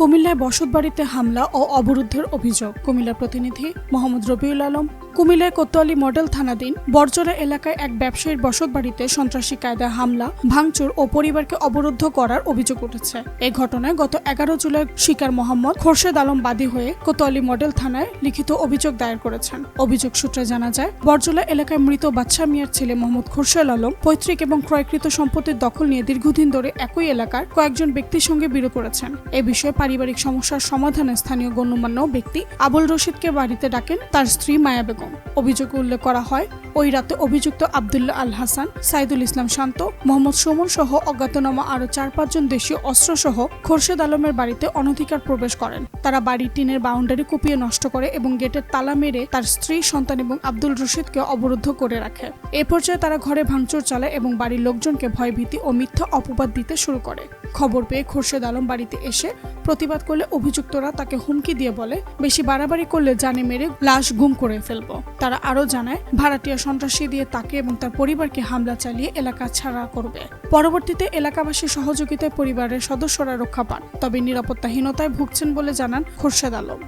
কুমিল্লায় বসতবাড়িতে হামলা ও অবরুদ্ধের অভিযোগ। কুমিল্লা প্রতিনিধি মোহাম্মদ রবিউল আলম। কুমিল্লায় কোতোয়ালি মডেল থানাধীন বরজলা এলাকায় এক ব্যবসায়ীর বসতবাড়িতে সন্ত্রাসী কায়দায় হামলা, ভাঙচুর ও পরিবারকে অবরুদ্ধ করার অভিযোগ উঠেছে। এই ঘটনায় গত এগারো জুলাই শিকার মোহাম্মদ খোরশেদ আলম বাদী হয়ে কোতোয়ালি মডেল থানায় লিখিত অভিযোগ দায়ের করেছেন। অভিযোগ সূত্রে জানা যায় বরজলা এলাকায় মৃত বাদশা মিয়ার ছেলে মোহাম্মদ খোরশেদ আলম পৈতৃক এবং ক্রয়কৃত সম্পত্তির দখল নিয়ে দীর্ঘদিন ধরে একই এলাকার কয়েকজন ব্যক্তির সঙ্গে বিরোধ করেছেন। এ বিষয়ে পারিবারিক সমস্যার সমাধানে স্থানীয় গণ্যমান্য ব্যক্তি আবুল রশিদকে বাড়িতে ডাকেন তার স্ত্রী মায়া বেগম। অভিযোগে উল্লেখ করা হয়, ওই রাতে অভিযুক্ত আবদুল্লাহ আল হাসান, সাইদুল ইসলাম শান্ত, মোহাম্মদ সুমন সহ অজ্ঞাতনামা আরও চার পাঁচজন দেশীয় অস্ত্র সহ খোরশেদ আলমের বাড়িতে অনধিকার প্রবেশ করেন। তারা বাড়ির টিনের বাউন্ডারি কুপিয়ে নষ্ট করে এবং গেটের তালা মেরে তার স্ত্রী, সন্তান এবং আব্দুল রশিদকে অবরুদ্ধ করে রাখে। এ পর্যায়ে তারা ঘরে ভাঙচুর চালায় এবং বাড়ির লোকজনকে ভয়ভীতি ও মিথ্যা অপবাদ দিতে শুরু করে। খবর পেয়ে খোরশেদ আলম বাড়িতে এসে প্রতিবাদ করলে অভিযুক্তরা তাকে হুমকি দিয়ে বলে, বেশি বাড়াবাড়ি করলে জানে মেরে লাশ গুম করে ফেলব। তারা আরও জানায়, ভাড়াটিয়া সন্ত্রাসী দিয়ে তাকে এবং তার পরিবারকে হামলা চালিয়ে এলাকা ছাড়া করবে। পরবর্তীতে এলাকাবাসীর সহযোগিতায় পরিবারের সদস্যরা রক্ষা পান, তবে নিরাপত্তাহীনতায় ভুগছেন বলে জানান খোরশেদ আলম।